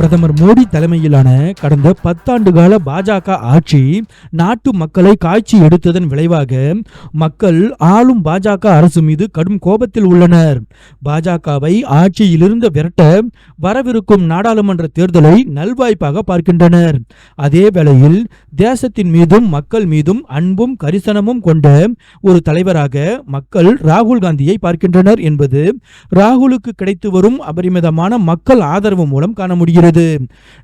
பிரதமர் மோடி தலைமையிலான கடந்த பத்தாண்டு கால பாஜக ஆட்சி நாட்டு மக்களை காய்ச்சி எடுத்ததன் விளைவாக மக்கள் ஆளும் பாஜக அரசு மீது கடும் கோபத்தில் உள்ளனர். பாஜகவை ஆட்சியிலிருந்து விரட்ட வரவிருக்கும் நாடாளுமன்ற தேர்தலை நல்வாய்ப்பாக பார்க்கின்றனர். அதே வேளையில் தேசத்தின் மீதும் மக்கள் மீதும் அன்பும் கரிசனமும் கொண்ட ஒரு தலைவராக மக்கள் ராகுல் காந்தியை பார்க்கின்றனர் என்பது ராகுலுக்கு கிடைத்து வரும் அபரிமிதமான மக்கள் ஆதரவு மூலம் காண முடிகிறது.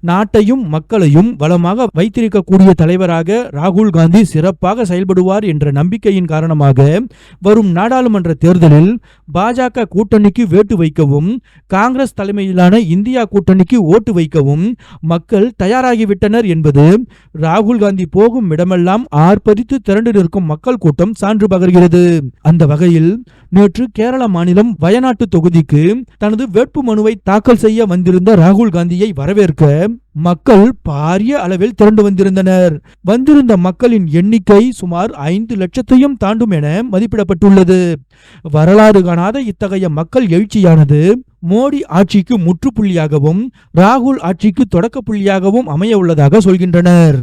நாட்டையும் மக்களையும் வளமாக வைத்திருக்கக்கூடிய தலைவராக ராகுல் காந்தி சிறப்பாக செயல்படுவார் என்ற நம்பிக்கையின் காரணமாக வரும் நாடாளுமன்ற தேர்தலில் பாஜக கூட்டணிக்கு வேட்டு வைக்கவும் காங்கிரஸ் தலைமையிலான இந்தியா கூட்டணிக்கு ஓட்டு வைக்கவும் மக்கள் தயாராகிவிட்டனர் என்பது ராகுல் காந்தி போகும் இடமெல்லாம் ஆர்ப்பரித்து திரண்டு நிற்கும் மக்கள் கூட்டம் சான்று பகர்கிறது. அந்த வகையில் நேற்று கேரள மாநிலம் வயநாட்டு தொகுதிக்கு தனது வேட்பு மனுவை தாக்கல் செய்ய வந்திருந்த ராகுல் காந்தியை வரவேற்க மக்கள் பாரிய அளவில் திரண்டு வந்திருந்தனர். வந்திருந்த மக்களின் எண்ணிக்கை சுமார் ஐந்து லட்சத்தையும் தாண்டும் என மதிப்பிடப்பட்டுள்ளது. வரலாறு காணாத இத்தகைய மக்கள் எழுச்சியானது மோடி ஆட்சிக்கு முற்றுப்புள்ளியாகவும் ராகுல் ஆட்சிக்கு தொடக்க புள்ளியாகவும் அமைய உள்ளதாக சொல்கின்றனர்.